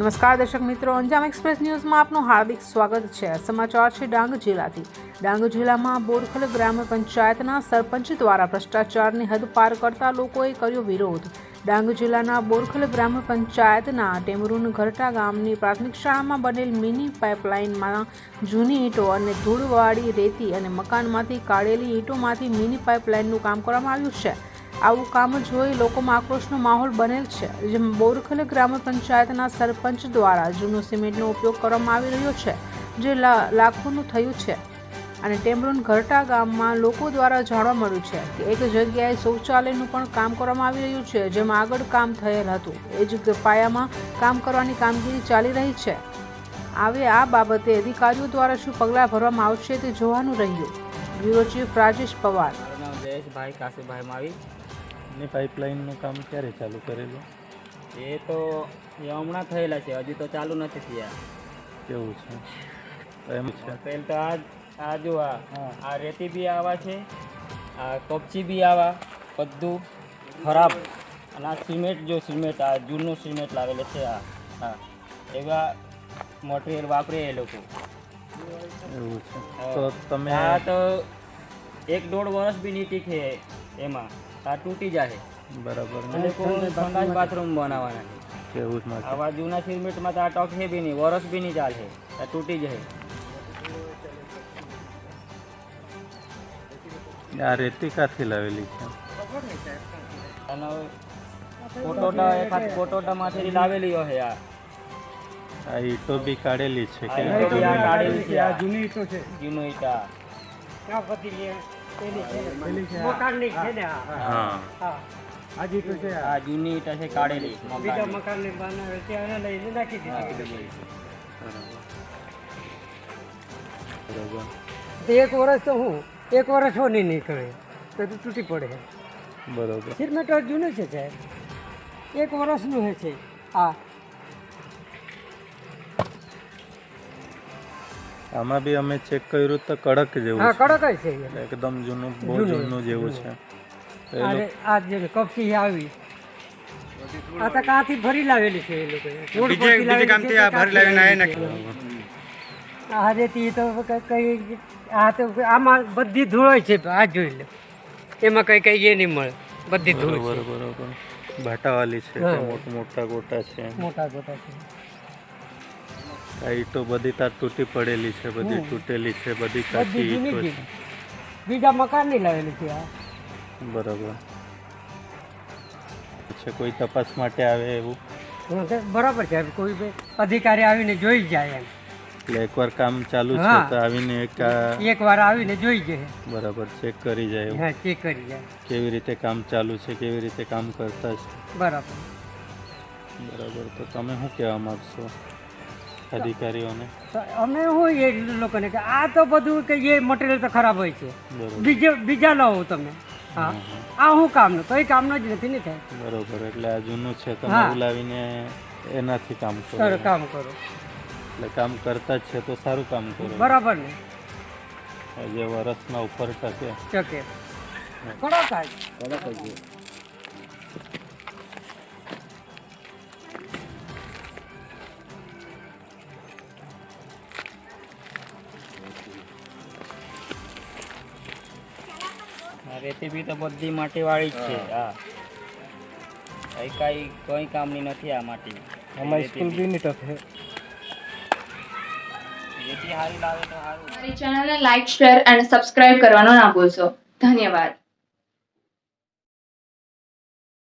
નમસ્કાર, દર્શક મિત્રો. અંજામ એક્સપ્રેસ ન્યૂઝમાં આપનું હાર્દિક સ્વાગત છે. સમાચાર છે ડાંગ જિલ્લાથી. ડાંગ જિલ્લામાં બોરખલ ગ્રામ પંચાયતના સરપંચ દ્વારા ભ્રષ્ટાચારની હદ પાર કરતા લોકોએ કર્યો વિરોધ. ડાંગ જિલ્લાના બોરખલ ગ્રામ પંચાયતના ટેમરૂન ઘરટા ગામની પ્રાથમિક શાળામાં બનેલ મિની પાઇપલાઇનમાં જૂની ઈંટો અને ધૂળવાળી રેતી અને મકાનમાંથી કાઢેલી ઈંટોમાંથી મિની પાઇપલાઇનનું કામ કરવામાં આવ્યું છે. આવું કામ જોઈ લોકોમાં આક્રોશનો માહોલ બનેલ છે. જેમાં બોરખલ ગ્રામ પંચાયતના સરપંચ દ્વારા જૂનો સિમેન્ટનો ઉપયોગ કરવામાં આવી રહ્યો છે, જે લાખોનું થયું છે. અને ટેમરૂન ઘરટા ગામમાં લોકો દ્વારા જાણવા મળ્યું છે કે એક જગ્યાએ શૌચાલયનું પણ કામ કરવામાં આવી રહ્યું છે, જેમાં આગળ કામ થયેલ હતું. એ જ પાયામાં કામ કરવાની કામગીરી ચાલી રહી છે. હવે આ બાબતે અધિકારીઓ દ્વારા શું પગલાં ભરવામાં આવશે તે જોવાનું રહ્યું. Bureau chief Rajesh Pawar. Jayeshbhai Kashibhai માવી. ની પાઇપલાઇનનું કામ ક્યારે ચાલુ કરેલું? એ તો એ હમણાં થયેલા છે હજી તો ચાલુ નથી થયા. કેવું છે? તો એમ છે. પહેલ તો આ આ જો આ આ રેતી બી આવા છે આ કપચી બી આવા બધું ખરાબ. અને આ સિમેન્ટ જો સિમેન્ટ આ જૂનું સિમેન્ટ લાવેલું છે આ હા. એવા મટીરિયલ વાપરે એ લોકો. એવું છે. તો તમે આ તો એક દોઢ વર્ષ બી નહીં ટીકે એમાં. આ તૂટી જાય બરાબર. અને કોઈ સંડાસ બાથરૂમ બનાવવાના છે કેવું જ આવા જૂના સિમેન્ટમાં તો આ ટકે બી નહીં વરસ બી નહીં ચાલશે આ તૂટી જાય આ રેતી કાથી લાવેલી છે. અને કોટોટા એકાદ કોટોટામાંથી લાવેલી હોય આ. આ ઈટો બી કાઢેલી છે કે આ જૂની? કાઢેલી છે આ. જૂની ઈંટો છે. જૂનું ઈંટા હા. આ જૂની ઈંટા છે કાઢેલી મકાનની. બરાબર. એક વર્ષ તો હું એક વર્ષ હો નહીં નીકળે તો તો તૂટી પડે. બરોબર. સિમેન્ટ જૂનું છે સાહેબ? એક વર્ષનું હે છે આ આમાં બી અમે ચેક કર્યું તો કડક જેવું હા કડક જ છે એકદમ જૂનું બહુ જૂનું, જેવું છે. આ જે કપચી આવી આ તો કાંથી ભરી લાવેલી છે એ લોકો રોડ પરથી લાવેલી આ તો લાવીને આય નાખી આ રેતી તો કઈ આ તો આમાં બધી ધૂળ છે આ જોઈ લે. એમાં કઈ કઈ એ નહીં મળે. બધી ધૂળ બરોબર બરોબર. ભાટાવાળી છે. મોટા મોટા ગોટા છે. મોટા ગોટા છે. આ ઈટો બધી તાર તૂટી પડેલી છે બધી તૂટેલી છે બધી કાચી ઈટો છે. બીજા મકાન નહીં લાવેલી છે આ. બરાબર. છે કોઈ તપાસ માટે આવે એવું? બરાબર છે કોઈ અધિકારી આવીને જોઈ જાય એમ. એટલે એકવાર કામ ચાલુ છે તો આવીને એક એકવાર વાર આવીને જોઈ જાય. બરાબર ચેક કરી જાય. હા ચેક કરી જાય. કેવી રીતે કામ ચાલુ છે કેવી રીતે કામ કરતા છે? બરાબર. બરાબર તો તમે શું કહેવા માગશો? અધિકારીઓને. અમે હું એ લોકોને કે આ તો બધું કે એ મટીરિયલ તો ખરાબ હોય છે. બીજા બીજે લાવો તમે. હા. આ શું કામનું તો એ કામનો જ નથી ને થાય. બરોબર એટલે આ જૂનું છે તો હા. નવું લાવીને એનાથી કામ કરો. સર કામ કરો. એટલે કામ કરતા જ છે તો સારું કામ કરો. બરાબર ને. જે વરસના ઉપર ટકે ચકે કરો સાહેબ આ તો બધી માટીવાળી જ છે હા. કઈ કઈ કોઈ કામની નથી આ માટી. અમારી સ્કૂલ બી ની છે રેતી હારી લાવે તો સારું ચેનલને લાઈક શેર અને સબસ્ક્રાઇબ કરવાનો ના ભૂલશો. ધન્યવાદ.